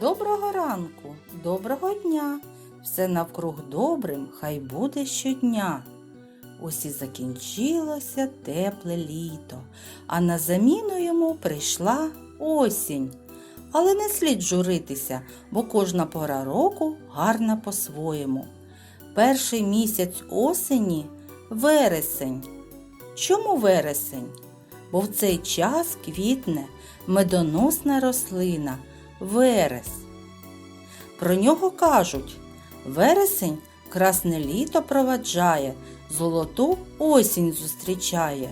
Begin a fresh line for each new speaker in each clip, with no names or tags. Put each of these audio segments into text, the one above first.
Доброго ранку, доброго дня. Все навкруг добрим, хай буде щодня. Ось і закінчилося тепле літо, а на заміну йому прийшла осінь. Але не слід журитися, бо кожна пора року гарна по-своєму. Перший місяць осені вересень. Чому вересень? Бо в цей час квітне медоносна рослина верес. Про нього кажуть, вересень красне літо проваджає, золоту осінь зустрічає.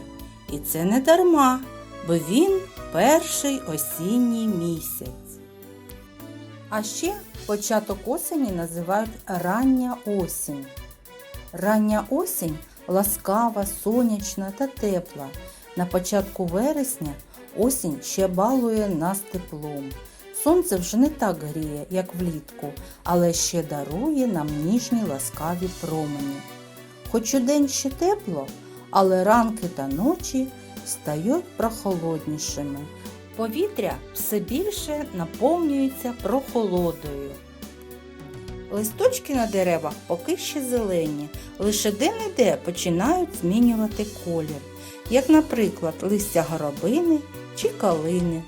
І це не дарма, бо він перший осінній місяць. А ще початок осені називають рання осінь. Рання осінь ласкава, сонячна та тепла. На початку вересня осінь ще балує нас теплом. Сонце вже не так гріє, як влітку, але ще дарує нам ніжні ласкаві промені. Хоч удень ще тепло, але ранки та ночі стають прохолоднішими. Повітря все більше наповнюється прохолодою. Листочки на деревах поки ще зелені, лише де-не-де починають змінювати колір, як, наприклад, листя горобини чи калини.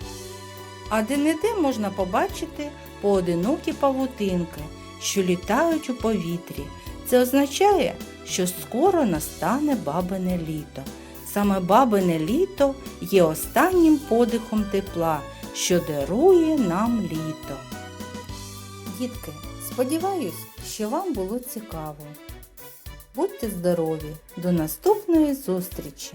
А де-не-де можна побачити поодинокі павутинки, що літають у повітрі. Це означає, що скоро настане бабине літо. Саме бабине літо є останнім подихом тепла, що дарує нам літо. Дітки, сподіваюсь, що вам було цікаво. Будьте здорові! До наступної зустрічі!